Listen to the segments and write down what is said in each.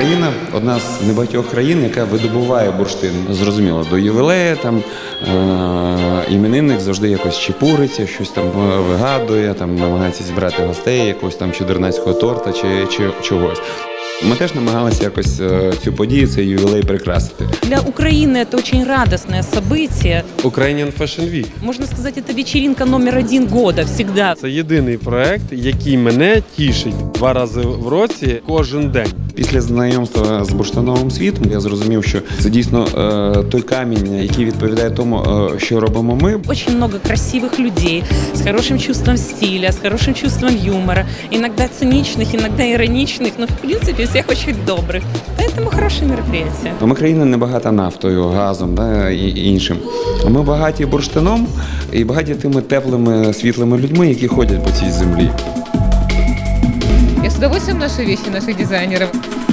Україна одна з небагатьох країн, яка видобуває бурштин. Зрозуміло, до ювілея там е- іменинник завжди якось чепуриться, щось там е, вигадує, там намагається зібрати гостей, якогось там чудернацького торта чи, чи чогось. Ми теж намагалися якось е, цю подію, цей ювілей прикрасити. Для Украины это очень радостное событие. Ukrainian Fashion Week. Можно сказать, это вечеринка номер один года всегда. Це єдиний проект, який мене тішить два рази в році кожен день. Після знайомства з бурштиновим світом я зрозумів, що це дійсно е, той камінь, який відповідає тому, е, що робимо ми. Очень много красивых людей с хорошим чувством стиля, с хорошим чувством юмора, иногда циничных, иногда ироничных, но в принципе всех очень добрых. Поэтому хорошее мероприятие. Ми країна не багата нафтою, газом да, і іншим. Ми багаті бурштином і багаті тими теплими, світлими людьми, які ходять по цій землі. Удовольствием наши вещи наших дизайнеров.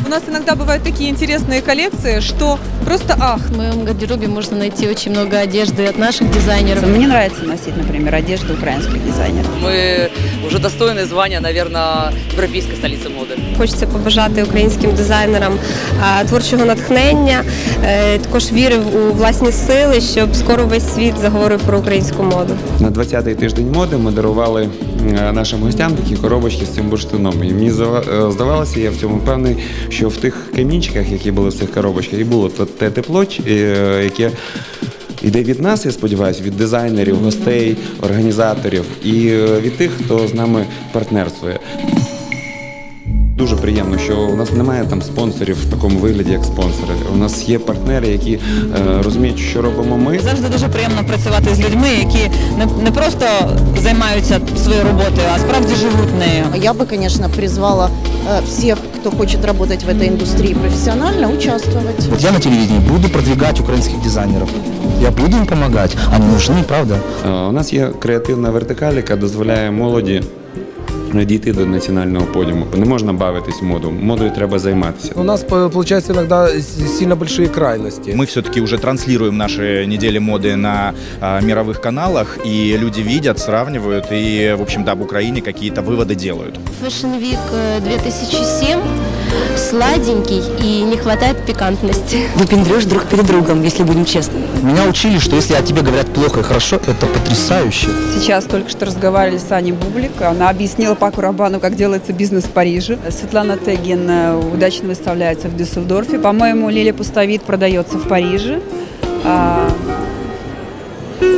У нас иногда бывают такие интересные коллекции, что просто ах. В моем гардеробе можно найти очень много одежды от наших дизайнеров. Мне нравится носить, например, одежду украинских дизайнеров. Мы уже достойны звания, наверное, европейской столицы моды. Хочеться побажати українським дизайнерам а, творчого натхнення, е, також віри у власні сили, щоб скоро весь світ заговорив про українську моду. На 20-й тиждень моди ми дарували е, нашим гостям такі коробочки з цим бурштином. І мені здава- е, здавалося, я в цьому певний, що в тих камінчиках, які були в цих коробочках, і було те тепло, е, яке. Іде від нас, я сподіваюся, від дизайнерів, гостей, організаторів і е, від тих, хто з нами партнерствує. Дуже приємно, що у нас немає там спонсорів в такому вигляді, як спонсори. У нас є партнери, які е, розуміють, що робимо ми. Завжди дуже приємно працювати з людьми, які не, не просто займаються своєю роботою, а справді живуть нею. Я бы, конечно, призвала э, всех, кто хочет работать в этой индустрии профессионально, участвовать. Вот я на телевидении буду продвигать украинских дизайнеров. Я буду им помогать. Они нужны, правда? Е, У нас є креативна вертикаль, яка дозволяє молоді дійти до національного подіуму. Не можна бавитись моду. Модою треба займатися. У нас по- получается иногда с- сильно большие крайности. Мы все-таки уже транслируем наши недели моды на а, мировых каналах, и люди видят, сравнивают, и, в общем-то, об Украине какие-то выводы делают. Fashion Week э, 2007 сладенький и не хватает пикантности. Выпендрешь друг перед другом, если будем честны. Меня учили, что если о тебе говорят плохо и хорошо, это потрясающе. Сейчас только что разговаривали с Аней Бублик. Она объяснила Паку Рабану, как делается бизнес в Париже. Светлана Тегин э, удачно выставляется в Дюссельдорфе. По-моему, Лилия Пустовит продается в Париже.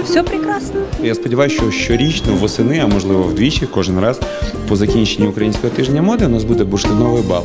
Все прекрасно. Я сподіваюся, що щорічно восени, а можливо вдвічі, кожен раз по закінченні українського тижня моди у нас буде бурштиновий бал.